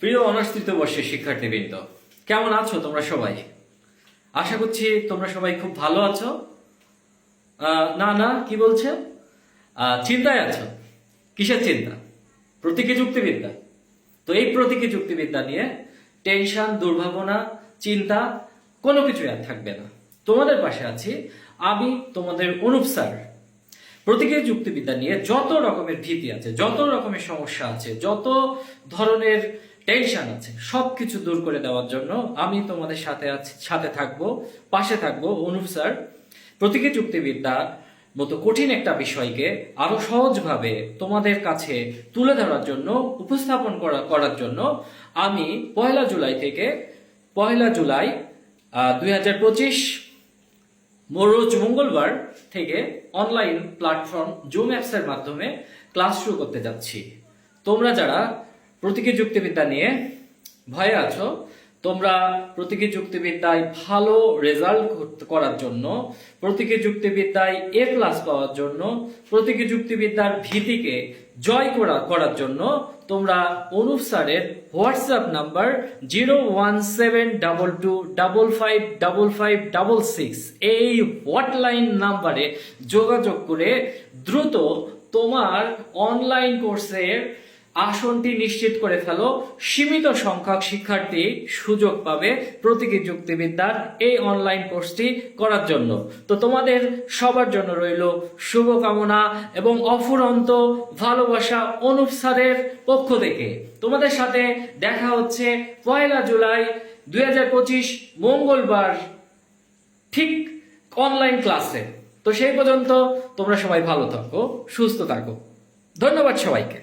প্রিয় অনার্স তৃতীয় বর্ষের শিক্ষার্থীবৃন্দ, কেমন আছো তোমরা সবাই? আশা করছি তোমরা সবাই খুব ভালো আছো। না না, কি বলছে? চিন্তায় আছো? কিসের চিন্তা? প্রতীকী যুক্তিবিদ্যা? তো এই প্রতীকী যুক্তিবিদ্যা নিয়ে টেনশন, দুর্ভাবনা, চিন্তা কোনো কিছুই আর থাকবে না। তোমাদের পাশে আছি আমি, তোমাদের অনুপ স্যার। প্রতীকী যুক্তিবিদ্যা নিয়ে যত রকমের ভীতি আছে, যত রকমের সমস্যা আছে, যত ধরনের টেনশন আছে। সবকিছু দূর করে দেওয়ার জন্য আমি তোমাদের সাথে আছি, সাথে থাকব, পাশে থাকব। অনুপ স্যার, প্রতীকী যুক্তিবিদ্যা মতো কঠিন একটা বিষয়কে আরও সহজভাবে তোমাদের কাছে তুলে ধরার জন্য, উপস্থাপন করা, করার জন্য আমি পয়লা জুলাই থেকে পয়লা জুলাই দুই হাজার পঁচিশ রোজ মঙ্গলবার থেকে অনলাইন প্ল্যাটফর্ম জুম অ্যাপসের মাধ্যমে ক্লাস শুরু করতে যাচ্ছি। তোমরা যারা প্রতীকী যুক্তিবিদ্যা নিয়ে ভয়ে আছো? তোমরা প্রতীকী যুক্তিবিদ্যায় ভালো রেজাল্ট করার জন্য, প্রতীকী যুক্তিবিদ্যায় এ প্লাস পাওয়ার জন্য, প্রতীকী যুক্তিবিদ্যার ভীতিকে জয় করা করার জন্য তোমরা অনুপ স্যারের WhatsApp number zero one seven double two double five double five double six এই হটলাইন নাম্বারে যোগাযোগ করে দ্রুত তোমার অনলাইন কোর্সের আসনটি নিশ্চিত করে ফেলো, সীমিত সংখ্যক শিক্ষার্থী সুযোগ পাবে প্রতীকী যুক্তিবিদ্যার এই অনলাইন কোর্সটি করার জন্য। তো তোমাদের সবার জন্য রইল শুভকামনা এবং অফুরন্ত ভালোবাসা অনুপ স্যারের পক্ষ থেকে। তোমাদের সাথে দেখা হচ্ছে পয়লা জুলাই দুই হাজার পঁচিশ মঙ্গলবার ঠিক অনলাইন ক্লাসে তো সেই পর্যন্ত তোমরা সবাই ভালো থাকো, সুস্থ থাকো। ধন্যবাদ সবাইকে।